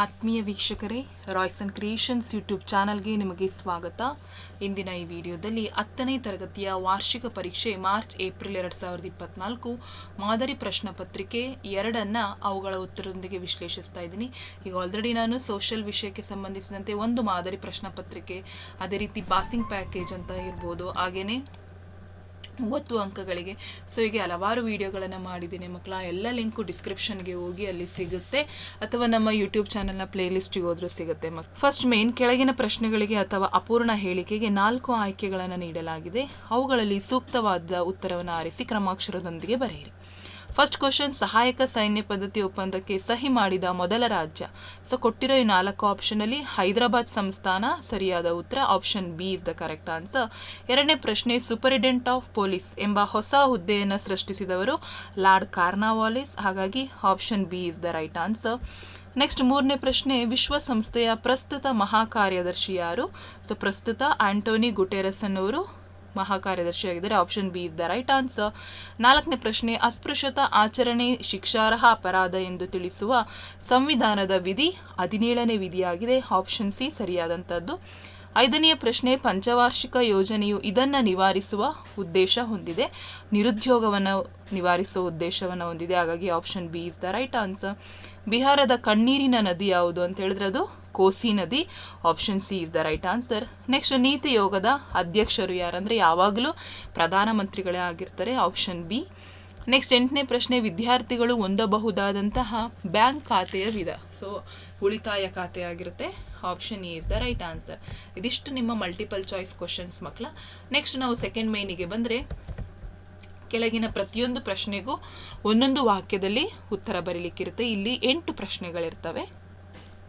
ಆತ್ಮೀಯ ವೀಕ್ಷಕರೇ Royce and creations YouTube ಚಾನಲ್ಗೆ ನಿಮಗೆ ಸ್ವಾಗತ. ಇಂದಿನ ಈ ವಿಡಿಯೋದಲ್ಲಿ ಹತ್ತನೇ ತರಗತಿಯ ವಾರ್ಷಿಕ ಪರೀಕ್ಷೆ ಮಾರ್ಚ್ ಏಪ್ರಿಲ್ ಎರಡು ಸಾವಿರದ ಇಪ್ಪತ್ನಾಲ್ಕು ಮಾದರಿ ಪ್ರಶ್ನೆ ಪತ್ರಿಕೆ ಎರಡನ್ನು ಅವುಗಳ ಉತ್ತರದೊಂದಿಗೆ ವಿಶ್ಲೇಷಿಸ್ತಾ ಇದ್ದೀನಿ. ಈಗ ಆಲ್ರೆಡಿ ನಾನು ಸೋಷಿಯಲ್ ವಿಷಯಕ್ಕೆ ಸಂಬಂಧಿಸಿದಂತೆ ಒಂದು ಮಾದರಿ ಪ್ರಶ್ನೆ ಪತ್ರಿಕೆ, ಅದೇ ರೀತಿ ಪಾಸಿಂಗ್ ಪ್ಯಾಕೇಜ್ ಅಂತ ಇರ್ಬೋದು ಹಾಗೆಯೇ ಮೂವತ್ತು ಅಂಕಗಳಿಗೆ. ಸೊ ಹೀಗೆ ಹಲವಾರು ವಿಡಿಯೋಗಳನ್ನು ಮಾಡಿದ್ದೀನಿ. ಮಕ್ಕಳ, ಎಲ್ಲ ಲಿಂಕು ಡಿಸ್ಕ್ರಿಪ್ಷನ್ಗೆ ಹೋಗಿ ಅಲ್ಲಿ ಸಿಗುತ್ತೆ. ಅಥವಾ ನಮ್ಮ ಯೂಟ್ಯೂಬ್ ಚಾನಲ್ನ ಪ್ಲೇಲಿಸ್ಟಿಗೆ ಹೋದರೂ ಸಿಗುತ್ತೆ. ಮಕ್ ಫಸ್ಟ್ ಮೇನ್ ಕೆಳಗಿನ ಪ್ರಶ್ನೆಗಳಿಗೆ ಅಥವಾ ಅಪೂರ್ಣ ಹೇಳಿಕೆಗೆ ನಾಲ್ಕು ಆಯ್ಕೆಗಳನ್ನು ನೀಡಲಾಗಿದೆ. ಅವುಗಳಲ್ಲಿ ಸೂಕ್ತವಾದ ಉತ್ತರವನ್ನು ಆರಿಸಿ ಕ್ರಮಾಕ್ಷರದೊಂದಿಗೆ ಬರೆಯಿರಿ. ಫಸ್ಟ್ ಕ್ವಶನ್ ಸಹಾಯಕ ಸೈನ್ಯ ಪದ್ಧತಿ ಒಪ್ಪಂದಕ್ಕೆ ಸಹಿ ಮಾಡಿದ ಮೊದಲ ರಾಜ್ಯ. ಸೊ ಕೊಟ್ಟಿರೋ ಈ ನಾಲ್ಕು ಆಪ್ಷನಲ್ಲಿ ಹೈದರಾಬಾದ್ ಸಂಸ್ಥಾನ ಸರಿಯಾದ ಉತ್ತರ option B is the correct answer ಎರಡನೇ ಪ್ರಶ್ನೆ ಸೂಪರಿಡೆಂಟ್ ಆಫ್ ಪೊಲೀಸ್ ಎಂಬ ಹೊಸ ಹುದ್ದೆಯನ್ನು ಸೃಷ್ಟಿಸಿದವರು ಲಾರ್ಡ್ ಕಾರ್ನಾವಾಲಿಸ್ ಹಾಗಾಗಿ option B is the right answer next ಮೂರನೇ ಪ್ರಶ್ನೆ, ವಿಶ್ವಸಂಸ್ಥೆಯ ಪ್ರಸ್ತುತ ಮಹಾಕಾರ್ಯದರ್ಶಿ ಯಾರು? ಸೊ ಪ್ರಸ್ತುತ ಆಂಟೋನಿ ಗುಟೆರಸ್ ಅನ್ನೋರು ಮಹಾಕಾರ್ಯದರ್ಶಿಯಾಗಿದ್ದಾರೆ option B is the right answer ನಾಲ್ಕನೇ ಪ್ರಶ್ನೆ, ಅಸ್ಪೃಶ್ಯತಾ ಆಚರಣೆ ಶಿಕ್ಷಾರ್ಹ ಅಪರಾಧ ಎಂದು ತಿಳಿಸುವ ಸಂವಿಧಾನದ ವಿಧಿ ಹದಿನೇಳನೇ ವಿಧಿಯಾಗಿದೆ. Option C ಸರಿಯಾದಂಥದ್ದು. ಐದನೆಯ ಪ್ರಶ್ನೆ, ಪಂಚವಾರ್ಷಿಕ ಯೋಜನೆಯು ಇದನ್ನು ನಿವಾರಿಸುವ ಉದ್ದೇಶ ಹೊಂದಿದೆ. ನಿರುದ್ಯೋಗವನ್ನು ನಿವಾರಿಸುವ ಉದ್ದೇಶವನ್ನು ಹೊಂದಿದೆ. ಹಾಗಾಗಿ option B is the right answer ಬಿಹಾರದ ಕಣ್ಣೀರಿನ ನದಿ ಯಾವುದು ಅಂತ ಹೇಳಿದ್ರೆ ಅದು ಕೋಸಿ ನದಿ. Option C is the right answer next NITI ಯೋಗದ ಅಧ್ಯಕ್ಷರು ಯಾರಂದರೆ ಯಾವಾಗಲೂ ಪ್ರಧಾನಮಂತ್ರಿಗಳೇ ಆಗಿರ್ತಾರೆ. ಆಪ್ಷನ್ ಬಿ ನೆಕ್ಸ್ಟ್ ಎಂಟನೇ ಪ್ರಶ್ನೆ, ವಿದ್ಯಾರ್ಥಿಗಳು ಹೊಂದಬಹುದಾದಂತಹ ಬ್ಯಾಂಕ್ ಖಾತೆಯ ವಿಧ. ಸೊ ಉಳಿತಾಯ ಖಾತೆ ಆಗಿರುತ್ತೆ. Option is the right answer ಇದಿಷ್ಟು ನಿಮ್ಮ ಮಲ್ಟಿಪಲ್ ಚಾಯ್ಸ್ ಕ್ವಶನ್ಸ್ ಮಕ್ಕಳ. ನೆಕ್ಸ್ಟ್ ನಾವು ಸೆಕೆಂಡ್ ಮೈನಿಗೆ ಬಂದರೆ, ಕೆಳಗಿನ ಪ್ರತಿಯೊಂದು ಪ್ರಶ್ನೆಗೂ ಒಂದೊಂದು ವಾಕ್ಯದಲ್ಲಿ ಉತ್ತರ ಬರೀಲಿಕ್ಕಿರುತ್ತೆ. ಇಲ್ಲಿ ಎಂಟು ಪ್ರಶ್ನೆಗಳಿರ್ತವೆ.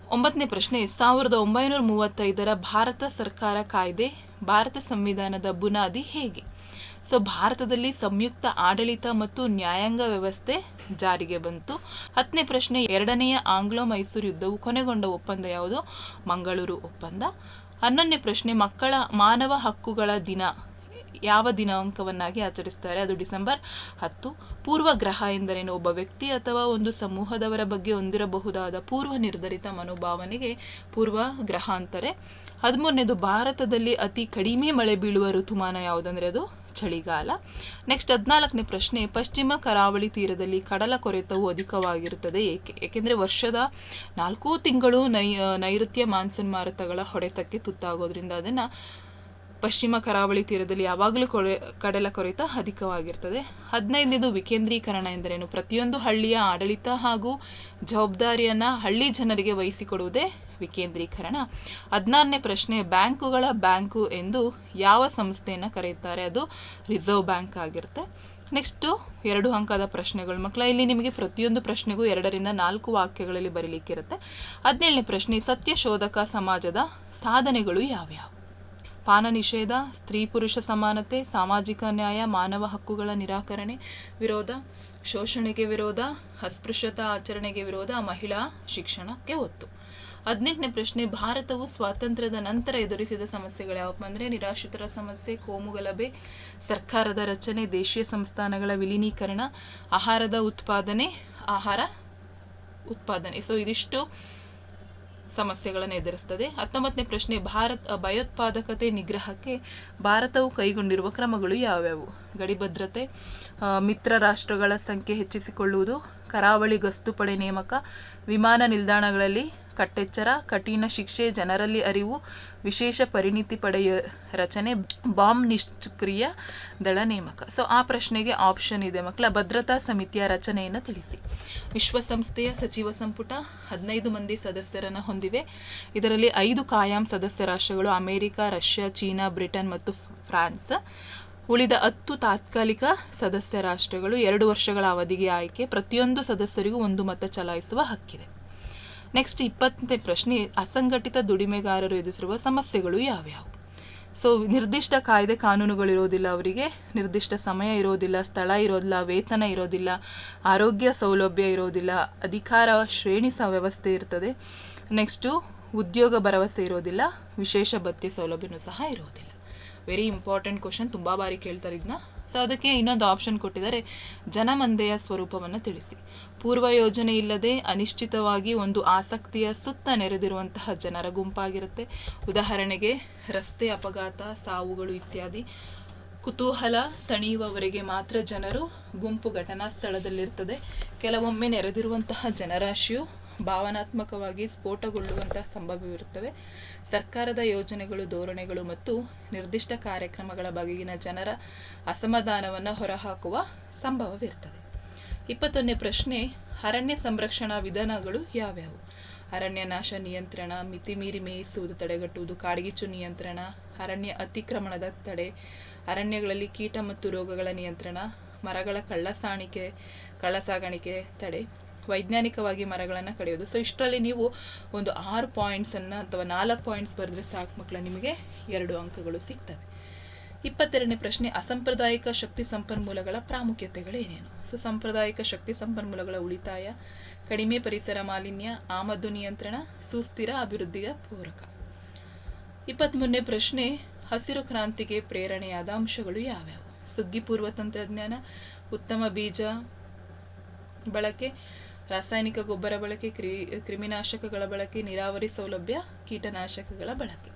ಒಂಬತ್ತನೇ ಪ್ರಶ್ನೆ, ಸಾವಿರದ ಒಂಬೈನೂರ ಮೂವತ್ತೈದರ ಭಾರತ ಸರ್ಕಾರ ಕಾಯ್ದೆ, ಭಾರತ ಸಂವಿಧಾನದ ಬುನಾದಿ ಹೇಗೆ? ಸೊ ಭಾರತದಲ್ಲಿ ಸಂಯುಕ್ತ ಆಡಳಿತ ಮತ್ತು ನ್ಯಾಯಾಂಗ ವ್ಯವಸ್ಥೆ ಜಾರಿಗೆ ಬಂತು. ಹತ್ತನೇ ಪ್ರಶ್ನೆ, ಎರಡನೆಯ ಆಂಗ್ಲೋ ಮೈಸೂರು ಯುದ್ಧವು ಕೊನೆಗೊಂಡ ಒಪ್ಪಂದ ಯಾವುದು? ಮಂಗಳೂರು ಒಪ್ಪಂದ. ಹನ್ನೊಂದನೇ ಪ್ರಶ್ನೆ, ಮಕ್ಕಳ ಮಾನವ ಹಕ್ಕುಗಳ ದಿನ ಯಾವ ದಿನಾಂಕವನ್ನಾಗಿ ಆಚರಿಸ್ತಾರೆ? ಅದು ಡಿಸೆಂಬರ್ ಹತ್ತು. ಪೂರ್ವ ಗ್ರಹ ಎಂದರೇನು? ಒಬ್ಬ ವ್ಯಕ್ತಿ ಅಥವಾ ಒಂದು ಸಮೂಹದವರ ಬಗ್ಗೆ ಹೊಂದಿರಬಹುದಾದ ಪೂರ್ವ ನಿರ್ಧರಿತ ಮನೋಭಾವನೆಗೆ ಪೂರ್ವ ಗ್ರಹ ಅಂತಾರೆ ಹದಿಮೂರನೇದು, ಭಾರತದಲ್ಲಿ ಅತಿ ಕಡಿಮೆ ಮಳೆ ಬೀಳುವ ಋತುಮಾನ ಯಾವುದಂದ್ರೆ ಅದು? ಚಳಿಗಾಲ. ನೆಕ್ಸ್ಟ್ ಹದಿನಾಲ್ಕನೇ ಪ್ರಶ್ನೆ, ಪಶ್ಚಿಮ ಕರಾವಳಿ ತೀರದಲ್ಲಿ ಕಡಲ ಕೊರೆತವು ಅಧಿಕವಾಗಿರುತ್ತದೆ. ಏಕೆ? ಏಕೆಂದರೆ ವರ್ಷದ ನಾಲ್ಕು ತಿಂಗಳು ನೈ, ನೈಋತ್ಯ ಮಾನ್ಸೂನ್ ಮಾರುತಗಳ ಹೊಡೆತಕ್ಕೆ ತುತ್ತಾಗೋದ್ರಿಂದ ಅದನ್ನು ಪಶ್ಚಿಮ ಕರಾವಳಿ ತೀರದಲ್ಲಿ ಯಾವಾಗಲೂ ಕೊರೆ, ಕಡಲ ಕೊರೆತ ಅಧಿಕವಾಗಿರ್ತದೆ. ಹದಿನೈದನೇದು ವಿಕೇಂದ್ರೀಕರಣ ಎಂದರೇನು? ಪ್ರತಿಯೊಂದು ಹಳ್ಳಿಯ ಆಡಳಿತ ಹಾಗೂ ಜವಾಬ್ದಾರಿಯನ್ನು ಹಳ್ಳಿ ಜನರಿಗೆ ವಹಿಸಿಕೊಡುವುದೇ ವಿಕೇಂದ್ರೀಕರಣ. ಹದಿನಾರನೇ ಪ್ರಶ್ನೆ, ಬ್ಯಾಂಕುಗಳ ಬ್ಯಾಂಕು ಎಂದು ಯಾವ ಸಂಸ್ಥೆಯನ್ನು ಕರೆಯುತ್ತಾರೆ? ಅದು ರಿಸರ್ವ್ ಬ್ಯಾಂಕ್ ಆಗಿರುತ್ತೆ. ನೆಕ್ಸ್ಟು, ಎರಡು ಅಂಕದ ಪ್ರಶ್ನೆಗಳು. ಮಕ್ಕಳ, ಇಲ್ಲಿ ನಿಮಗೆ ಪ್ರತಿಯೊಂದು ಪ್ರಶ್ನೆಗೂ ಎರಡರಿಂದ ನಾಲ್ಕು ವಾಕ್ಯಗಳಲ್ಲಿ ಬರೀಲಿಕ್ಕಿರುತ್ತೆ. ಹದಿನೇಳನೇ ಪ್ರಶ್ನೆ ಸತ್ಯ ಶೋಧಕ ಸಮಾಜದ ಸಾಧನೆಗಳು ಯಾವ್ಯಾವು? ಪಾನ ನಿಷೇಧ ಸ್ತ್ರೀ ಪುರುಷ ಸಮಾನತೆ, ಸಾಮಾಜಿಕ ನ್ಯಾಯ, ಮಾನವ ಹಕ್ಕುಗಳ ನಿರಾಕರಣೆ ವಿರೋಧ, ಶೋಷಣೆಗೆ ವಿರೋಧ, ಅಸ್ಪೃಶ್ಯತಾ ಆಚರಣೆಗೆ ವಿರೋಧ, ಮಹಿಳಾ ಶಿಕ್ಷಣಕ್ಕೆ ಒತ್ತು. ಹದಿನೆಂಟನೇ ಪ್ರಶ್ನೆ, ಭಾರತವು ಸ್ವಾತಂತ್ರ್ಯದ ನಂತರ ಎದುರಿಸಿದ ಸಮಸ್ಯೆಗಳು ಯಾವಪ್ಪ ಅಂದರೆ ನಿರಾಶ್ರಿತರ ಸಮಸ್ಯೆ ಕೋಮುಗಲಭೆ ಸರ್ಕಾರದ ರಚನೆ, ದೇಶೀಯ ಸಂಸ್ಥಾನಗಳ ವಿಲೀನೀಕರಣ, ಆಹಾರದ ಉತ್ಪಾದನೆ, ಆಹಾರ ಉತ್ಪಾದನೆ. ಸೊ ಇದಿಷ್ಟು ಸಮಸ್ಯೆಗಳನ್ನು ಎದುರಿಸ್ತದೆ. ಹತ್ತೊಂಬತ್ತನೇ ಪ್ರಶ್ನೆ, ಭಾರತ ಭಯೋತ್ಪಾದಕತೆ ನಿಗ್ರಹಕ್ಕೆ ಭಾರತವು ಕೈಗೊಂಡಿರುವ ಕ್ರಮಗಳು ಯಾವ್ಯಾವು? ಗಡಿ ಭದ್ರತೆ ಮಿತ್ರ ರಾಷ್ಟ್ರಗಳ ಸಂಖ್ಯೆ ಹೆಚ್ಚಿಸಿಕೊಳ್ಳುವುದು, ಕರಾವಳಿ ಗಸ್ತು ಪಡೆ ನೇಮಕ, ವಿಮಾನ ನಿಲ್ದಾಣಗಳಲ್ಲಿ ಕಟ್ಟೆಚ್ಚರ, ಕಠಿಣ ಶಿಕ್ಷೆ, ಜನರಲ್ಲಿ ಅರಿವು, ವಿಶೇಷ ಪರಿಣಿತಿ ಪಡೆಯ ರಚನೆ, ಬಾಂಬ್ ನಿಷ್ಕ್ರಿಯ ದಳ ನೇಮಕ. ಸೊ ಆ ಪ್ರಶ್ನೆಗೆ ಆಪ್ಷನ್ ಇದೆ ಮಕ್ಕಳ. ಭದ್ರತಾ ಸಮಿತಿಯ ರಚನೆಯನ್ನು ತಿಳಿಸಿ. ವಿಶ್ವಸಂಸ್ಥೆಯ ಸಚಿವ ಸಂಪುಟ ಹದಿನೈದು ಮಂದಿ ಸದಸ್ಯರನ್ನು ಹೊಂದಿವೆ. ಇದರಲ್ಲಿ ಐದು ಕಾಯಂ ಸದಸ್ಯ ರಾಷ್ಟ್ರಗಳು ಅಮೆರಿಕ, ರಷ್ಯಾ, ಚೀನಾ, ಬ್ರಿಟನ್ ಮತ್ತು ಫ್ರಾನ್ಸ್. ಉಳಿದ ಹತ್ತು ತಾತ್ಕಾಲಿಕ ಸದಸ್ಯ ರಾಷ್ಟ್ರಗಳು ಎರಡು ವರ್ಷಗಳ ಅವಧಿಗೆ ಆಯ್ಕೆ. ಪ್ರತಿಯೊಂದು ಸದಸ್ಯರಿಗೂ ಒಂದು ಮತ ಚಲಾಯಿಸುವ ಹಕ್ಕಿದೆ. ನೆಕ್ಸ್ಟ್ ಇಪ್ಪತ್ತನೇ ಪ್ರಶ್ನೆ, ಅಸಂಘಟಿತ ದುಡಿಮೆಗಾರರು ಎದುರಿಸಿರುವ ಸಮಸ್ಯೆಗಳು ಯಾವ್ಯಾವು? ಸೊ ನಿರ್ದಿಷ್ಟ ಕಾಯ್ದೆ ಕಾನೂನುಗಳು ಇರೋದಿಲ್ಲ ಅವರಿಗೆ, ನಿರ್ದಿಷ್ಟ ಸಮಯ ಇರೋದಿಲ್ಲ, ಸ್ಥಳ ಇರೋದಿಲ್ಲ, ವೇತನ ಇರೋದಿಲ್ಲ, ಆರೋಗ್ಯ ಸೌಲಭ್ಯ ಇರೋದಿಲ್ಲ, ಅಧಿಕಾರ ಶ್ರೇಣಿ ಸ ವ್ಯವಸ್ಥೆ ಇರ್ತದೆ. ನೆಕ್ಸ್ಟು ಉದ್ಯೋಗ ಭರವಸೆ ಇರೋದಿಲ್ಲ, ವಿಶೇಷ ಭತ್ಯೆ ಸೌಲಭ್ಯನೂ ಸಹ ಇರೋದಿಲ್ಲ. ವೆರಿ ಇಂಪಾರ್ಟೆಂಟ್ ಕ್ವಶನ್ ತುಂಬ ಬಾರಿ ಕೇಳ್ತಾರೆ ಇದನ್ನ ಸೊ ಅದಕ್ಕೆ ಇನ್ನೊಂದು ಆಪ್ಷನ್ ಕೊಟ್ಟಿದ್ದಾರೆ, ಜನಮಂದೆಯ ಸ್ವರೂಪವನ್ನು ತಿಳಿಸಿ. ಪೂರ್ವ ಯೋಜನೆ ಇಲ್ಲದೆ ಅನಿಶ್ಚಿತವಾಗಿ ಒಂದು ಆಸಕ್ತಿಯ ಸುತ್ತ ನೆರೆದಿರುವಂತಹ ಜನರ ಗುಂಪಾಗಿರುತ್ತೆ. ಉದಾಹರಣೆಗೆ ರಸ್ತೆ ಅಪಘಾತ, ಸಾವುಗಳು ಇತ್ಯಾದಿ. ಕುತೂಹಲ ತಣಿಯುವವರೆಗೆ ಮಾತ್ರ ಜನರು ಗುಂಪು ಘಟನಾ ಸ್ಥಳದಲ್ಲಿರ್ತದೆ. ಕೆಲವೊಮ್ಮೆ ನೆರೆದಿರುವಂತಹ ಜನರಾಶಿಯು ಭಾವನಾತ್ಮಕವಾಗಿ ಸ್ಫೋಟಗೊಳ್ಳುವಂತಹ ಸಂಭವವಿರುತ್ತವೆ. ಸರ್ಕಾರದ ಯೋಜನೆಗಳು, ಧೋರಣೆಗಳು ಮತ್ತು ನಿರ್ದಿಷ್ಟ ಕಾರ್ಯಕ್ರಮಗಳ ಬಗೆಗಿನ ಜನರ ಅಸಮಾಧಾನವನ್ನು ಹೊರಹಾಕುವ ಸಂಭವವಿರ್ತದೆ. ಇಪ್ಪತ್ತೊಂದನೇ ಪ್ರಶ್ನೆ, ಅರಣ್ಯ ಸಂರಕ್ಷಣಾ ವಿಧಾನಗಳು ಯಾವ್ಯಾವು? ಅರಣ್ಯ ನಾಶ ನಿಯಂತ್ರಣ, ಮಿತಿಮೀರಿ ಮೇಯಿಸುವುದು ತಡೆಗಟ್ಟುವುದು, ಕಾಡ್ಗಿಚ್ಚು ನಿಯಂತ್ರಣ, ಅರಣ್ಯ ಅತಿಕ್ರಮಣದ ತಡೆ, ಅರಣ್ಯಗಳಲ್ಲಿ ಕೀಟ ಮತ್ತು ರೋಗಗಳ ನಿಯಂತ್ರಣ, ಮರಗಳ ಕಳ್ಳಸಾಣಿಕೆ, ಕಳ್ಳಸಾಗಾಣಿಕೆ ತಡೆ, ವೈಜ್ಞಾನಿಕವಾಗಿ ಮರಗಳನ್ನು ಕಡಿಯೋದು. ಸೊ ಇಷ್ಟರಲ್ಲಿ ನೀವು ಒಂದು ಆರು ಪಾಯಿಂಟ್ಸನ್ನು ಅಥವಾ ನಾಲ್ಕು ಪಾಯಿಂಟ್ಸ್ ಬರೆದ್ರೆ ಸಾಕು ಮಕ್ಕಳ ನಿಮಗೆ ಎರಡು ಅಂಕಗಳು ಸಿಗ್ತವೆ. ಇಪ್ಪತ್ತೆರಡನೇ ಪ್ರಶ್ನೆ, ಅಸಾಂಪ್ರದಾಯಿಕ ಶಕ್ತಿ ಸಂಪನ್ಮೂಲಗಳ ಪ್ರಾಮುಖ್ಯತೆಗಳೇನೇನು? ಸೊ ಸಾಂಪ್ರದಾಯಿಕ ಶಕ್ತಿ ಸಂಪನ್ಮೂಲಗಳ ಉಳಿತಾಯ, ಕಡಿಮೆ ಪರಿಸರ ಮಾಲಿನ್ಯ, ಆಮದು ನಿಯಂತ್ರಣ, ಸುಸ್ಥಿರ ಅಭಿವೃದ್ಧಿಯ ಪೂರಕ. ಇಪ್ಪತ್ತ್ಮೂರನೇ ಪ್ರಶ್ನೆ, ಹಸಿರು ಕ್ರಾಂತಿಗೆ ಪ್ರೇರಣೆಯಾದ ಅಂಶಗಳು ಯಾವ್ಯಾವು? ಸುಗ್ಗಿ ಪೂರ್ವ ತಂತ್ರಜ್ಞಾನ, ಉತ್ತಮ ಬೀಜ ಬಳಕೆ, ರಾಸಾಯನಿಕ ಗೊಬ್ಬರ ಬಳಕೆ, ಕ್ರಿ ಕ್ರಿಮಿನಾಶಕಗಳ ಬಳಕೆ, ನೀರಾವರಿ ಸೌಲಭ್ಯ, ಕೀಟನಾಶಕಗಳ ಬಳಕೆ.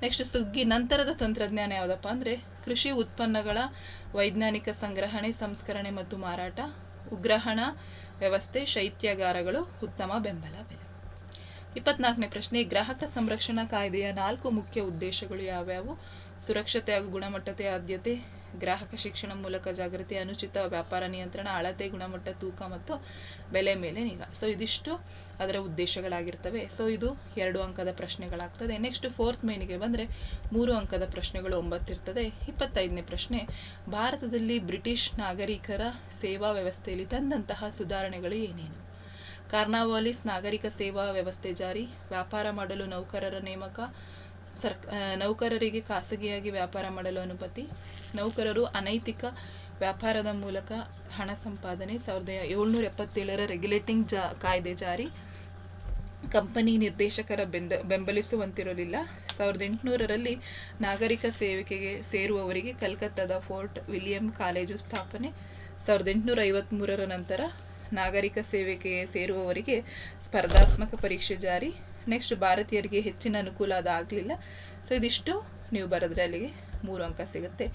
ನೆಕ್ಸ್ಟ್ ಸುಗ್ಗಿ ನಂತರದ ತಂತ್ರಜ್ಞಾನ ಯಾವುದಪ್ಪ ಅಂದರೆ ಕೃಷಿ ಉತ್ಪನ್ನಗಳ ವೈಜ್ಞಾನಿಕ ಸಂಗ್ರಹಣೆ, ಸಂಸ್ಕರಣೆ ಮತ್ತು ಮಾರಾಟ, ಉಗ್ರಹಣ ವ್ಯವಸ್ಥೆ, ಶೈತ್ಯಾಗಾರಗಳು, ಉತ್ತಮ ಬೆಂಬಲ ಬೆಲೆ. ಇಪ್ಪತ್ನಾಲ್ಕನೇ ಪ್ರಶ್ನೆ, ಗ್ರಾಹಕ ಸಂರಕ್ಷಣಾ ಕಾಯ್ದೆಯ ನಾಲ್ಕು ಮುಖ್ಯ ಉದ್ದೇಶಗಳು ಯಾವ್ಯಾವು? ಸುರಕ್ಷತೆ ಹಾಗೂ ಗುಣಮಟ್ಟತೆ, ಆದ್ಯತೆ ಗ್ರಾಹಕ ಶಿಕ್ಷಣ ಮೂಲಕ ಜಾಗೃತಿ, ಅನುಚಿತ ವ್ಯಾಪಾರ ನಿಯಂತ್ರಣ, ಅಳತೆ, ಗುಣಮಟ್ಟ, ತೂಕ ಮತ್ತು ಬೆಲೆ ಮೇಲೆ ನಿಗಾ. ಸೊ ಇದಿಷ್ಟು ಅದರ ಉದ್ದೇಶಗಳಾಗಿರ್ತವೆ. ಸೊ ಇದು ಎರಡು ಅಂಕದ ಪ್ರಶ್ನೆಗಳಾಗ್ತದೆ. ನೆಕ್ಸ್ಟ್ ಫೋರ್ತ್ ಮೇನಿಗೆ ಬಂದರೆ ಮೂರು ಅಂಕದ ಪ್ರಶ್ನೆಗಳು ಒಂಬತ್ತಿರ್ತದೆ. ಇಪ್ಪತ್ತೈದನೇ ಪ್ರಶ್ನೆ, ಭಾರತದಲ್ಲಿ ಬ್ರಿಟಿಷ್ ನಾಗರಿಕರ ಸೇವಾ ವ್ಯವಸ್ಥೆಯಲ್ಲಿ ತಂದಂತಹ ಸುಧಾರಣೆಗಳು ಏನೇನು? ಕಾರ್ನಾವಾಲಿಸ್ ನಾಗರಿಕ ಸೇವಾ ವ್ಯವಸ್ಥೆ ಜಾರಿ, ವ್ಯಾಪಾರ ಮಾಡಲು ನೌಕರರ ನೇಮಕ ಸರ್ ನೌಕರರಿಗೆ ಖಾಸಗಿಯಾಗಿ ವ್ಯಾಪಾರ ಮಾಡಲು ಅನುಮತಿ. ನೌಕರರು ಅನೈತಿಕ ವ್ಯಾಪಾರದ ಮೂಲಕ ಹಣ ಸಂಪಾದನೆ. ಸಾವಿರದ ಏಳ್ನೂರ ಎಪ್ಪತ್ತೇಳರ ರೆಗ್ಯುಲೇಟಿಂಗ್ ಜಾ, ಕಾಯ್ದೆ ಜಾರಿ. ಕಂಪನಿ ನಿರ್ದೇಶಕರ ಬೆಂದ, ಬೆಂಬಲಿಸುವಂತಿರಲಿಲ್ಲ. ಸಾವಿರದ ಎಂಟುನೂರರಲ್ಲಿ ನಾಗರಿಕ ಸೇವಿಕೆಗೆ ಸೇರುವವರಿಗೆ ಕಲ್ಕತ್ತಾದ ಫೋರ್ಟ್ ವಿಲಿಯಂ ಕಾಲೇಜು ಸ್ಥಾಪನೆ. ಸಾವಿರದ ಎಂಟುನೂರ ಐವತ್ತ್ಮೂರರ ನಂತರ ನಾಗರಿಕ ಸೇವಿಕೆಗೆ ಸೇರುವವರಿಗೆ ಸ್ಪರ್ಧಾತ್ಮಕ ಪರೀಕ್ಷೆ ಜಾರಿ. ನೆಕ್ಸ್ಟ್ ಭಾರತೀಯರಿಗೆ ಹೆಚ್ಚಿನ ಅನುಕೂಲ ಅದಾಗಲಿಲ್ಲ ಸೊ ಇದಿಷ್ಟು. ನೀವು ಬರೆದ್ರೆ ಅಲ್ಲಿಗೆ ಮೂರು ಅಂಕ ಸಿಗುತ್ತೆ.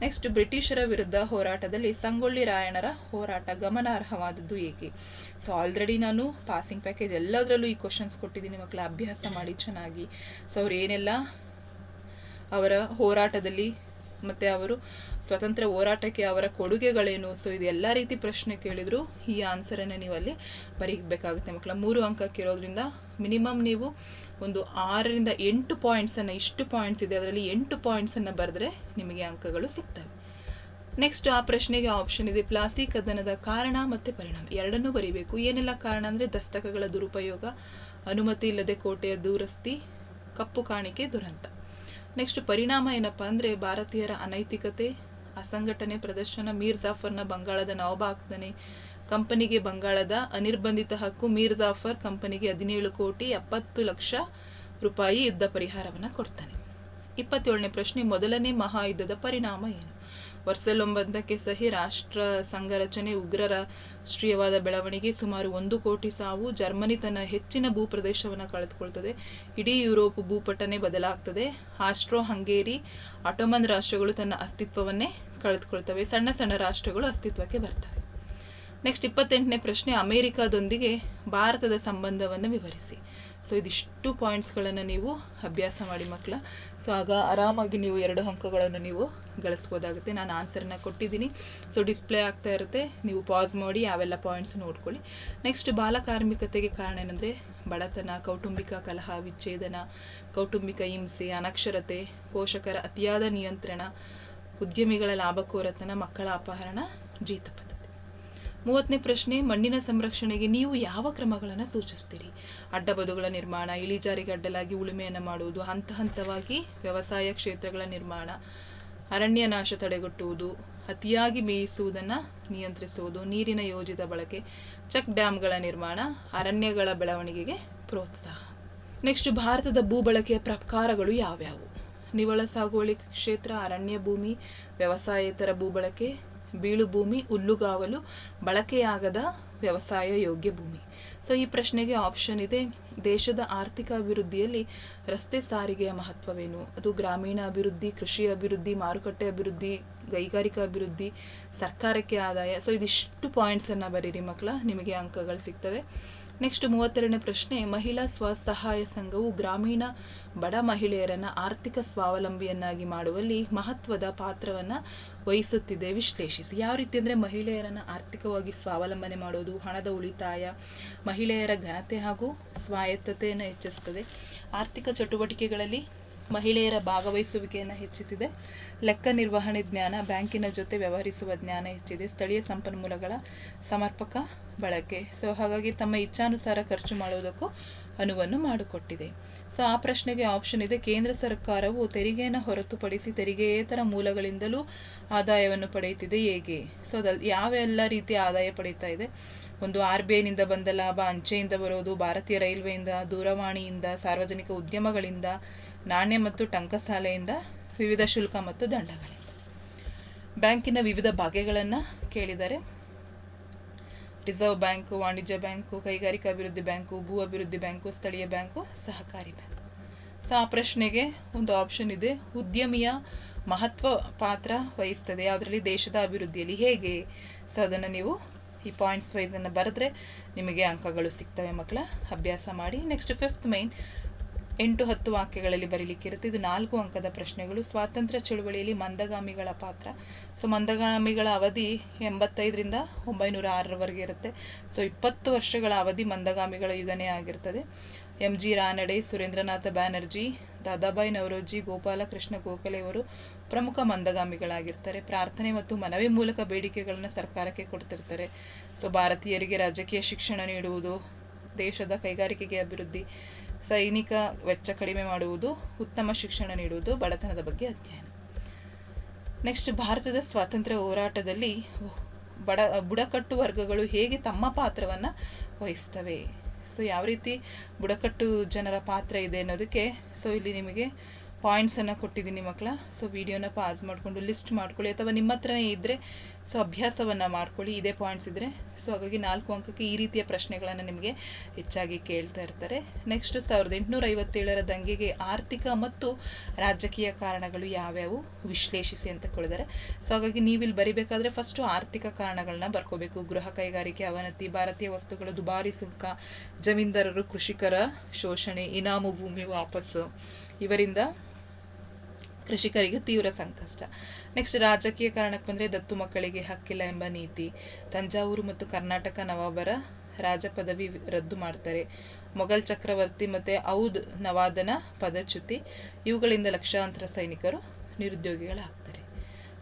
ನೆಕ್ಸ್ಟ್ ಬ್ರಿಟಿಷರ ವಿರುದ್ಧ ಹೋರಾಟದಲ್ಲಿ ಸಂಗೊಳ್ಳಿ ರಾಯಣರ ಹೋರಾಟ ಗಮನಾರ್ಹವಾದದ್ದು ಏಕೆ? ಸೊ ಆಲ್ರೆಡಿ ನಾನು ಪಾಸಿಂಗ್ ಪ್ಯಾಕೇಜ್ ಎಲ್ಲದರಲ್ಲೂ ಈ ಕ್ವಶನ್ಸ್ ಕೊಟ್ಟಿದ್ದೀನಿ. ಮಕ್ಕಳ ಅಭ್ಯಾಸ ಮಾಡಿ ಚೆನ್ನಾಗಿ. ಸೊ ಅವ್ರು ಏನೆಲ್ಲ ಅವರ ಹೋರಾಟದಲ್ಲಿ ಮತ್ತು ಅವರು ಸ್ವತಂತ್ರ ಹೋರಾಟಕ್ಕೆ ಅವರ ಕೊಡುಗೆಗಳೇನು? ಸೊ ಇದು ಎಲ್ಲ ರೀತಿ ಪ್ರಶ್ನೆ ಕೇಳಿದ್ರು. ಈ ಆನ್ಸರನ್ನು ನೀವು ಅಲ್ಲಿ ಬರೀಬೇಕಾಗುತ್ತೆ ಮಕ್ಕಳ. ಮೂರು ಅಂಕಕ್ಕೆ ಇರೋದ್ರಿಂದ ಮಿನಿಮಮ್ ನೀವು ಒಂದು ಆರರಿಂದ ಎಂಟು ಪಾಯಿಂಟ್ಸನ್ನು ಇಷ್ಟು ಪಾಯಿಂಟ್ಸ್ ಇದೆ, ಅದರಲ್ಲಿ ಎಂಟು ಪಾಯಿಂಟ್ಸನ್ನು ಬರೆದ್ರೆ ನಿಮಗೆ ಅಂಕಗಳು ಸಿಗ್ತವೆ. ನೆಕ್ಸ್ಟ್ ಆ ಪ್ರಶ್ನೆಗೆ ಆಪ್ಷನ್ ಇದೆ. ಪ್ಲಾಸಿ ಕದನದ ಕಾರಣ ಮತ್ತು ಪರಿಣಾಮ. ಎರಡನ್ನೂ ಬರೀಬೇಕು. ಏನೆಲ್ಲ ಕಾರಣ ಅಂದರೆ ದಸ್ತಕಗಳ ದುರುಪಯೋಗ, ಅನುಮತಿ ಇಲ್ಲದೆ ಕೋಟೆಯ ದುರಸ್ತಿ ಕಪ್ಪು ಕಾಣಿಕೆ, ದುರಂತ. ನೆಕ್ಸ್ಟ್ ಪರಿಣಾಮ ಏನಪ್ಪ ಅಂದರೆ ಭಾರತೀಯರ ಅನೈತಿಕತೆ ಅಸಂಘಟನೆ ಪ್ರದರ್ಶನ ಮೀರ್ ಜಾಫರ್ನ ಬಂಗಾಳದ ನವಾಬ ಆಗ್ತಾನೆ ಕಂಪನಿಗೆ ಬಂಗಾಳದ ಅನಿರ್ಬಂಧಿತ ಹಕ್ಕು ಮೀರ್ ಜಾಫರ್ ಕಂಪನಿಗೆ ಹದಿನೇಳು ಕೋಟಿ ಎಪ್ಪತ್ತು ಲಕ್ಷ ರೂಪಾಯಿ ಯುದ್ಧ ಪರಿಹಾರವನ್ನು ಕೊಡ್ತಾನೆ. ಇಪ್ಪತ್ತೇಳನೇ ಪ್ರಶ್ನೆ, ಮೊದಲನೇ ಮಹಾಯುದ್ಧದ ಪರಿಣಾಮ ಏನು? ವರ್ಸಲ್ ಒಪ್ಪಂದಕ್ಕೆ ಸಹಿ ರಾಷ್ಟ್ರ ಸಂಘ ರಚನೆ ಉಗ್ರರ ರಾಷ್ಟ್ರೀಯವಾದ ಬೆಳವಣಿಗೆ ಸುಮಾರು ಒಂದು ಕೋಟಿ ಸಾವು ಜರ್ಮನಿ ತನ್ನ ಹೆಚ್ಚಿನ ಭೂಪ್ರದೇಶವನ್ನು ಕಳೆದುಕೊಳ್ತದೆ. ಇಡೀ ಯುರೋಪ್ ಭೂಪಟನೆ ಬದಲಾಗ್ತದೆ. ಆಸ್ಟ್ರೋ ಹಂಗೇರಿ ಆಟೋಮನ್ ರಾಷ್ಟ್ರಗಳು ತನ್ನ ಅಸ್ತಿತ್ವವನ್ನೇ ಕಳೆದುಕೊಳ್ತವೆ ಸಣ್ಣ ಸಣ್ಣ ರಾಷ್ಟ್ರಗಳು ಅಸ್ತಿತ್ವಕ್ಕೆ ಬರ್ತವೆ. ನೆಕ್ಸ್ಟ್ ಇಪ್ಪತ್ತೆಂಟನೇ ಪ್ರಶ್ನೆ, ಅಮೇರಿಕಾದೊಂದಿಗೆ ಭಾರತದ ಸಂಬಂಧವನ್ನು ವಿವರಿಸಿ. ಸೊ ಇದಿಷ್ಟು ಪಾಯಿಂಟ್ಸ್ಗಳನ್ನು ನೀವು ಅಭ್ಯಾಸ ಮಾಡಿ ಮಕ್ಕಳ. ಸೊ ಆಗ ಆರಾಮಾಗಿ ನೀವು ಎರಡು ಅಂಕಗಳನ್ನು ನೀವು ಗಳಿಸ್ಬೋದಾಗುತ್ತೆ. ನಾನು ಆನ್ಸರ್ನ ಕೊಟ್ಟಿದ್ದೀನಿ. ಸೊ ಡಿಸ್ಪ್ಲೇ ಆಗ್ತಾ ಇರುತ್ತೆ. ನೀವು ಪಾಸ್ ಮಾಡಿ ಯಾವೆಲ್ಲ ಪಾಯಿಂಟ್ಸ್ ನೋಡ್ಕೊಳ್ಳಿ. ನೆಕ್ಸ್ಟ್ ಬಾಲಕಾರ್ಮಿಕತೆಗೆ ಕಾರಣ ಏನಂದರೆ, ಬಡತನ, ಕೌಟುಂಬಿಕ ಕಲಹ, ವಿಚ್ಛೇದನ, ಕೌಟುಂಬಿಕ ಹಿಂಸೆ, ಅನಕ್ಷರತೆ, ಪೋಷಕರ ಅತಿಯಾದ ನಿಯಂತ್ರಣ ಉದ್ಯಮಿಗಳ ಲಾಭಕೋರತನ ಮಕ್ಕಳ ಅಪಹರಣ ಜೀತ ಪದ್ಧತಿ. ಮೂವತ್ತನೇ ಪ್ರಶ್ನೆ, ಮಣ್ಣಿನ ಸಂರಕ್ಷಣೆಗೆ ನೀವು ಯಾವ ಕ್ರಮಗಳನ್ನು ಸೂಚಿಸ್ತೀರಿ? ಅಡ್ಡಬದುಗಳ ನಿರ್ಮಾಣ ಇಳಿಜಾರಿಗೆ ಅಡ್ಡಲಾಗಿ ಉಳುಮೆಯನ್ನು ಮಾಡುವುದು, ಹಂತ ಹಂತವಾಗಿ ವ್ಯವಸಾಯ ಕ್ಷೇತ್ರಗಳ ನಿರ್ಮಾಣ, ಅರಣ್ಯ ನಾಶ ತಡೆಗಟ್ಟುವುದು, ಅತಿಯಾಗಿ ಮೇಯಿಸುವುದನ್ನು ನಿಯಂತ್ರಿಸುವುದು, ನೀರಿನ ಯೋಜಿತ ಬಳಕೆ, ಚೆಕ್ ಡ್ಯಾಮ್ಗಳ ನಿರ್ಮಾಣ, ಅರಣ್ಯಗಳ ಬೆಳವಣಿಗೆಗೆ ಪ್ರೋತ್ಸಾಹ. ನೆಕ್ಸ್ಟ್, ಭಾರತದ ಭೂ ಬಳಕೆಯ ಪ್ರಕಾರಗಳು ಯಾವ್ಯಾವು? ನಿವಳ ಸಾಗುವಳಿ ಕ್ಷೇತ್ರ, ಅರಣ್ಯ ಭೂಮಿ, ವ್ಯವಸಾಯೇತರ ಭೂಬಳಕೆ, ಬೀಳು ಭೂಮಿ, ಹುಲ್ಲುಗಾವಲು, ಬಳಕೆಯಾಗದ ವ್ಯವಸಾಯ ಯೋಗ್ಯ ಭೂಮಿ. ಸೊ ಈ ಪ್ರಶ್ನೆಗೆ ಆಪ್ಷನ್ ಇದೆ. ದೇಶದ ಆರ್ಥಿಕ ಅಭಿವೃದ್ಧಿಯಲ್ಲಿ ರಸ್ತೆ ಸಾರಿಗೆಯ ಮಹತ್ವವೇನು? ಅದು ಗ್ರಾಮೀಣ ಅಭಿವೃದ್ಧಿ, ಕೃಷಿ ಅಭಿವೃದ್ಧಿ, ಮಾರುಕಟ್ಟೆ ಅಭಿವೃದ್ಧಿ, ಕೈಗಾರಿಕಾ ಅಭಿವೃದ್ಧಿ, ಸರ್ಕಾರಕ್ಕೆ ಆದಾಯ. ಸೊ ಇದಿಷ್ಟು ಪಾಯಿಂಟ್ಸನ್ನು ಬರೀರಿ ಮಕ್ಕಳ. ನಿಮಗೆ ಅಂಕಗಳು ಸಿಗ್ತವೆ. ನೆಕ್ಸ್ಟ್ ಮೂವತ್ತೆರಡನೇ ಪ್ರಶ್ನೆ, ಮಹಿಳಾ ಸ್ವಸಹಾಯ ಸಂಘವು ಗ್ರಾಮೀಣ ಬಡ ಮಹಿಳೆಯರನ್ನ ಆರ್ಥಿಕ ಸ್ವಾವಲಂಬಿಯನ್ನಾಗಿ ಮಾಡುವಲ್ಲಿ ಮಹತ್ವದ ಪಾತ್ರವನ್ನ ವಹಿಸುತ್ತಿದೆ. ವಿಶ್ಲೇಷಿಸಿ. ಯಾವ ರೀತಿ ಅಂದರೆ ಮಹಿಳೆಯರನ್ನ ಆರ್ಥಿಕವಾಗಿ ಸ್ವಾವಲಂಬನೆ ಮಾಡೋದು, ಹಣದ ಉಳಿತಾಯ, ಮಹಿಳೆಯರ ಘನತೆ ಹಾಗೂ ಸ್ವಾಯತ್ತತೆಯನ್ನು ಹೆಚ್ಚಿಸುತ್ತದೆ ಆರ್ಥಿಕ ಚಟುವಟಿಕೆಗಳಲ್ಲಿ ಮಹಿಳೆಯರ ಭಾಗವಹಿಸುವಿಕೆಯನ್ನು ಹೆಚ್ಚಿಸಿದೆ. ಲೆಕ್ಕ ನಿರ್ವಹಣೆ ಜ್ಞಾನ, ಬ್ಯಾಂಕಿನ ಜೊತೆ ವ್ಯವಹರಿಸುವ ಜ್ಞಾನ ಹೆಚ್ಚಿದೆ. ಸ್ಥಳೀಯ ಸಂಪನ್ಮೂಲಗಳ ಸಮರ್ಪಕ ಬಳಕೆ. ಸೊ, ಹಾಗಾಗಿ ತಮ್ಮ ಇಚ್ಛಾನುಸಾರ ಖರ್ಚು ಮಾಡುವುದಕ್ಕೂ ಅನುವನ್ನು ಮಾಡಿಕೊಟ್ಟಿದೆ. ಸೊ, ಆ ಪ್ರಶ್ನೆಗೆ ಆಪ್ಷನ್ ಇದೆ. ಕೇಂದ್ರ ಸರ್ಕಾರವು ತೆರಿಗೆಯನ್ನು ಹೊರತುಪಡಿಸಿ ತೆರಿಗೆಯೇತರ ಮೂಲಗಳಿಂದಲೂ ಆದಾಯವನ್ನು ಪಡೆಯುತ್ತಿದೆ. ಹೇಗೆ? ಸೊ ಅದಲ್ಲಿ ಯಾವೆಲ್ಲ ರೀತಿಯ ಆದಾಯ ಪಡೀತಾ ಇದೆ? ಒಂದು ಆರ್ ಬಿ ಐನಿಂದ ಬಂದ ಲಾಭ, ಅಂಚೆಯಿಂದ ಬರೋದು, ಭಾರತೀಯ ರೈಲ್ವೆಯಿಂದ, ದೂರವಾಣಿಯಿಂದ, ಸಾರ್ವಜನಿಕ ಉದ್ಯಮಗಳಿಂದ ನಾಣ್ಯ ಮತ್ತು ಟಂಕಸಾಲೆಯಿಂದ ವಿವಿಧ ಶುಲ್ಕ ಮತ್ತು ದಂಡಗಳಿಂದ. ಬ್ಯಾಂಕಿನ ವಿವಿಧ ಬಗೆಗಳನ್ನು ಕೇಳಿದ್ದಾರೆ ರಿಸರ್ವ್ ಬ್ಯಾಂಕು, ವಾಣಿಜ್ಯ ಬ್ಯಾಂಕು, ಕೈಗಾರಿಕಾ ಅಭಿವೃದ್ಧಿ ಬ್ಯಾಂಕು, ಭೂ ಅಭಿವೃದ್ಧಿ ಬ್ಯಾಂಕು, ಸ್ಥಳೀಯ ಬ್ಯಾಂಕು, ಸಹಕಾರಿ ಬ್ಯಾಂಕ್. ಸೊ, ಆ ಪ್ರಶ್ನೆಗೆ ಒಂದು ಆಪ್ಷನ್ ಇದೆ. ಉದ್ಯಮಿಯ ಮಹತ್ವ ಪಾತ್ರ ವಹಿಸ್ತದೆ. ಯಾವುದರಲ್ಲಿ? ದೇಶದ ಅಭಿವೃದ್ಧಿಯಲ್ಲಿ. ಹೇಗೆ? ಸೊ, ಅದನ್ನು ನೀವು ಈ ಪಾಯಿಂಟ್ಸ್ ವೈಸನ್ನು ಬರೆದ್ರೆ ನಿಮಗೆ ಅಂಕಗಳು ಸಿಗ್ತವೆ ಮಕ್ಕಳ. ಅಭ್ಯಾಸ ಮಾಡಿ. ನೆಕ್ಸ್ಟ್ ಫಿಫ್ತ್ ಮೈನ್ ಎಂಟು ಹತ್ತು ವಾಕ್ಯಗಳಲ್ಲಿ ಬರೀಲಿಕ್ಕಿರುತ್ತೆ ಇದು ನಾಲ್ಕು ಅಂಕದ ಪ್ರಶ್ನೆಗಳು. ಸ್ವಾತಂತ್ರ್ಯ ಚಳುವಳಿಯಲ್ಲಿ ಮಂದಗಾಮಿಗಳ ಪಾತ್ರ. ಸೊ ಮಂದಗಾಮಿಗಳ ಅವಧಿ ಎಂಬತ್ತೈದರಿಂದ ಒಂಬೈನೂರ ಆರರವರೆಗೆ ಇರುತ್ತೆ. ಸೊ ಇಪ್ಪತ್ತು ವರ್ಷಗಳ ಅವಧಿ ಮಂದಗಾಮಿಗಳ ಯುಗನೇ ಆಗಿರ್ತದೆ. ಎಂ ಜಿ ರಾನಡೆ, ಸುರೇಂದ್ರನಾಥ ಬ್ಯಾನರ್ಜಿ, ದಾದಾಬಾಯಿ ನವರೋಜಿ, ಗೋಪಾಲಕೃಷ್ಣ ಗೋಖಲೆ ಅವರು ಪ್ರಮುಖ ಮಂದಗಾಮಿಗಳಾಗಿರ್ತಾರೆ. ಪ್ರಾರ್ಥನೆ ಮತ್ತು ಮನವಿ ಮೂಲಕ ಬೇಡಿಕೆಗಳನ್ನು ಸರ್ಕಾರಕ್ಕೆ ಕೊಡ್ತಿರ್ತಾರೆ. ಸೊ ಭಾರತೀಯರಿಗೆ ರಾಜಕೀಯ ಶಿಕ್ಷಣ ನೀಡುವುದು ದೇಶದ ಕೈಗಾರಿಕೆಗೆ ಅಭಿವೃದ್ಧಿ. ಸೈನಿಕ ವೆಚ್ಚ ಕಡಿಮೆ ಮಾಡುವುದು, ಉತ್ತಮ ಶಿಕ್ಷಣ ನೀಡುವುದು ಬಡತನದ ಬಗ್ಗೆ ಅಧ್ಯಯನ. ನೆಕ್ಸ್ಟ್ ಭಾರತದ ಸ್ವಾತಂತ್ರ್ಯ ಹೋರಾಟದಲ್ಲಿ ಬಡ, ಬುಡಕಟ್ಟು ವರ್ಗಗಳು ಹೇಗೆ ತಮ್ಮ ಪಾತ್ರವನ್ನು ವಹಿಸ್ತವೆ? ಸೊ ಯಾವ ರೀತಿ ಬುಡಕಟ್ಟು ಜನರ ಪಾತ್ರ ಇದೆ ಅನ್ನೋದಕ್ಕೆ ಸೊ ಇಲ್ಲಿ ನಿಮಗೆ ಪಾಯಿಂಟ್ಸನ್ನು ಕೊಟ್ಟಿದ್ದೀನಿ ಮಕ್ಕಳ ಸೊ ವಿಡಿಯೋನ ಪಾಸ್ ಮಾಡಿಕೊಂಡು ಲಿಸ್ಟ್ ಮಾಡ್ಕೊಳ್ಳಿ. ಅಥವಾ ನಿಮ್ಮ ಹತ್ರನೇ ಇದ್ದರೆ ಸೊ ಅಭ್ಯಾಸವನ್ನು ಮಾಡ್ಕೊಳ್ಳಿ. ಇದೇ ಪಾಯಿಂಟ್ಸ್ ಇದ್ದರೆ ಸೊ ಹಾಗಾಗಿ ನಾಲ್ಕು ಅಂಕಕ್ಕೆ ಈ ರೀತಿಯ ಪ್ರಶ್ನೆಗಳನ್ನು ನಿಮಗೆ ಹೆಚ್ಚಾಗಿ ಕೇಳ್ತಾ ಇರ್ತಾರೆ. ನೆಕ್ಸ್ಟ್ ಸಾವಿರದ ಎಂಟುನೂರ ಐವತ್ತೇಳರ ದಂಗೆಗೆ ಆರ್ಥಿಕ ಮತ್ತು ರಾಜಕೀಯ ಕಾರಣಗಳು ಯಾವ್ಯಾವು? ವಿಶ್ಲೇಷಿಸಿ ಅಂತ ಕೊಡಿದ್ದಾರೆ ಸೊ ಹಾಗಾಗಿ ನೀವಿಲ್ಲಿ ಬರಿಬೇಕಾದ್ರೆ ಫಸ್ಟು ಆರ್ಥಿಕ ಕಾರಣಗಳನ್ನ ಬರ್ಕೋಬೇಕು. ಗೃಹ ಕೈಗಾರಿಕೆ, ಅವನತಿ, ಭಾರತೀಯ ವಸ್ತುಗಳು, ದುಬಾರಿ ಸುಂಕ, ಜಮೀನ್ದಾರರು, ಕೃಷಿಕರ ಶೋಷಣೆ, ಇನಾಮು, ಭೂಮಿ ವಾಪಸ್ಸು. ಇವರಿಂದ ಕೃಷಿಕರಿಗೆ ತೀವ್ರ ಸಂಕಷ್ಟ. ನೆಕ್ಸ್ಟ್ ರಾಜಕೀಯ ಕಾರಣಕ್ಕೆ ಬಂದರೆ ದತ್ತು ಮಕ್ಕಳಿಗೆ ಹಕ್ಕಿಲ್ಲ ಎಂಬ ನೀತಿ. ತಂಜಾವೂರು ಮತ್ತು ಕರ್ನಾಟಕ ನವಾಬರ ರಾಜ ಪದವಿ ರದ್ದು ಮಾಡ್ತಾರೆ. ಮೊಘಲ್ ಚಕ್ರವರ್ತಿ ಮತ್ತು ಔದ್ ನವಾದನ ಪದಚ್ಯುತಿ. ಇವುಗಳಿಂದ ಲಕ್ಷಾಂತರ ಸೈನಿಕರು ನಿರುದ್ಯೋಗಿಗಳಾಗ್ತಾರೆ.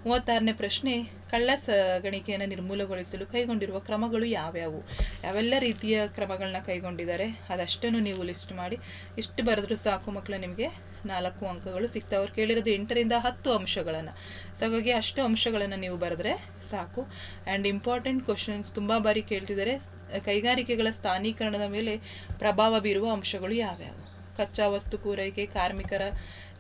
ಮೂವತ್ತಾರನೇ ಪ್ರಶ್ನೆ ಕಳ್ಳ ಸಾಗಾಣಿಕೆಯನ್ನು ನಿರ್ಮೂಲಗೊಳಿಸಲು ಕೈಗೊಂಡಿರುವ ಕ್ರಮಗಳು ಯಾವ್ಯಾವು? ಯಾವೆಲ್ಲ ರೀತಿಯ ಕ್ರಮಗಳನ್ನ ಕೈಗೊಂಡಿದ್ದಾರೆ? ಅದಷ್ಟನ್ನು ನೀವು ಲಿಸ್ಟ್ ಮಾಡಿ. ಇಷ್ಟು ಬರೆದ್ರೂ ಸಾಕು ಮಕ್ಕಳ ನಿಮಗೆ ನಾಲ್ಕು ಅಂಕಗಳು ಸಿಗ್ತಾವೆ. ಅವ್ರು ಕೇಳಿರೋದು ಎಂಟರಿಂದ ಹತ್ತು ಅಂಶಗಳನ್ನು. ಸೊ ಹಾಗಾಗಿ ಅಷ್ಟು ಅಂಶಗಳನ್ನು ನೀವು ಬರೆದ್ರೆ ಸಾಕು. ಆ್ಯಂಡ್ ಇಂಪಾರ್ಟೆಂಟ್ ಕ್ವಶನ್ಸ್ ತುಂಬ ಬಾರಿ ಕೇಳ್ತಿದ್ದಾರೆ. ಕೈಗಾರಿಕೆಗಳ ಸ್ಥಾನೀಕರಣದ ಮೇಲೆ ಪ್ರಭಾವ ಬೀರುವ ಅಂಶಗಳು ಯಾವ್ಯಾವು? ಕಚ್ಚಾ ವಸ್ತು ಪೂರೈಕೆ, ಕಾರ್ಮಿಕರ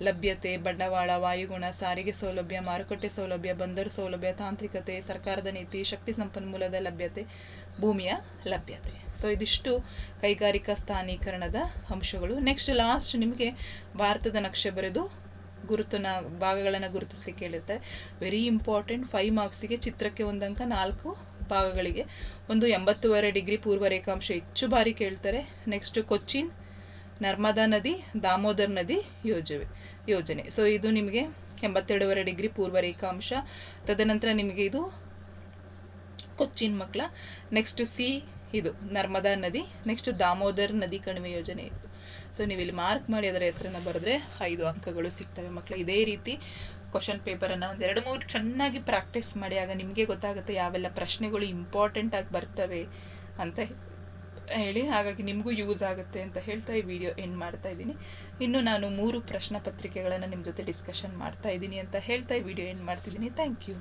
ಲಭ್ಯತೆ, ಬಂಡವಾಳ, ವಾಯುಗುಣ, ಸಾರಿಗೆ ಸೌಲಭ್ಯ, ಮಾರುಕಟ್ಟೆ ಸೌಲಭ್ಯ, ಬಂದರು ಸೌಲಭ್ಯ, ತಾಂತ್ರಿಕತೆ, ಸರ್ಕಾರದ ನೀತಿ, ಶಕ್ತಿ ಸಂಪನ್ಮೂಲದ ಲಭ್ಯತೆ, ಭೂಮಿಯ ಲಭ್ಯತೆ. ಸೊ ಇದಿಷ್ಟು ಕೈಗಾರಿಕಾ ಸ್ಥಾನೀಕರಣದ ಅಂಶಗಳು. ನೆಕ್ಸ್ಟ್ ಲಾಸ್ಟ್ ನಿಮಗೆ ಭಾರತದ ನಕ್ಷೆ ಬರೆದು ಗುರುತನ, ಭಾಗಗಳನ್ನು ಗುರುತಿಸ್ಲಿಕ್ಕೆ ಹೇಳಿರ್ತಾರೆ ವೆರಿ ಇಂಪಾರ್ಟೆಂಟ್ ಫೈವ್ ಮಾರ್ಕ್ಸಿಗೆ ಚಿತ್ರಕ್ಕೆ ಒಂದಂಕ ನಾಲ್ಕು ಭಾಗಗಳಿಗೆ ಒಂದು ಎಂಬತ್ತುವರೆ ಡಿಗ್ರಿ ಪೂರ್ವ ರೇಖಾಂಶ ಹೆಚ್ಚು ಬಾರಿ ಕೇಳ್ತಾರೆ. ನೆಕ್ಸ್ಟ್ ಕೊಚ್ಚಿನ್ ನರ್ಮದಾ ನದಿ, ದಾಮೋದರ್ ನದಿ ಯೋಜನೆ ಯೋಜನೆ. ಸೊ ಇದು ನಿಮಗೆ ಎಂಬತ್ತೆರಡೂವರೆ ಡಿಗ್ರಿ ಪೂರ್ವ ರೇಖಾಂಶ ತದನಂತರ ನಿಮಗೆ ಇದು ಕೊಚ್ಚಿನ್ ಮಕ್ಕಳ. ನೆಕ್ಸ್ಟ್ ಸಿ ಇದು ನರ್ಮದಾ ನದಿ ನೆಕ್ಸ್ಟ್ ದಾಮೋದರ್ ನದಿ ಕಣಿವೆ ಯೋಜನೆ ಇದು. ಸೊ ನೀವು ಇಲ್ಲಿ ಮಾರ್ಕ್ ಮಾಡಿ ಅದರ ಹೆಸರನ್ನು ಬರೆದ್ರೆ ಐದು ಅಂಕಗಳು ಸಿಗ್ತವೆ ಮಕ್ಕಳು. ಇದೇ ರೀತಿ ಕ್ವಶನ್ ಪೇಪರನ್ನು ಒಂದು ಎರಡು ಮೂರು ಚೆನ್ನಾಗಿ ಪ್ರಾಕ್ಟೀಸ್ ಮಾಡಿ, ಆಗ ನಿಮಗೆ ಗೊತ್ತಾಗುತ್ತೆ ಯಾವೆಲ್ಲ ಪ್ರಶ್ನೆಗಳು ಇಂಪಾರ್ಟೆಂಟ್ ಆಗಿ ಬರ್ತವೆ ಅಂತ ಹೇಳಿ, ಹಾಗಾಗಿ ನಿಮಗೂ ಯೂಸ್ ಆಗುತ್ತೆ ಅಂತ ಹೇಳ್ತಾ ಈ ವಿಡಿಯೋ ಎಂಡ್ ಮಾಡ್ತಾ ಇದ್ದೀನಿ. ಇನ್ನು ನಾನು ಮೂರು ಪ್ರಶ್ನೆ ಪತ್ರಿಕೆಗಳನ್ನು ನಿಮ್ಮ ಜೊತೆ ಡಿಸ್ಕಷನ್ ಮಾಡ್ತಾ ಇದ್ದೀನಿ ಅಂತ ಹೇಳ್ತಾ ಈ ವಿಡಿಯೋ ಎಂಡ್ ಮಾಡ್ತಿದ್ದೀನಿ. Thank you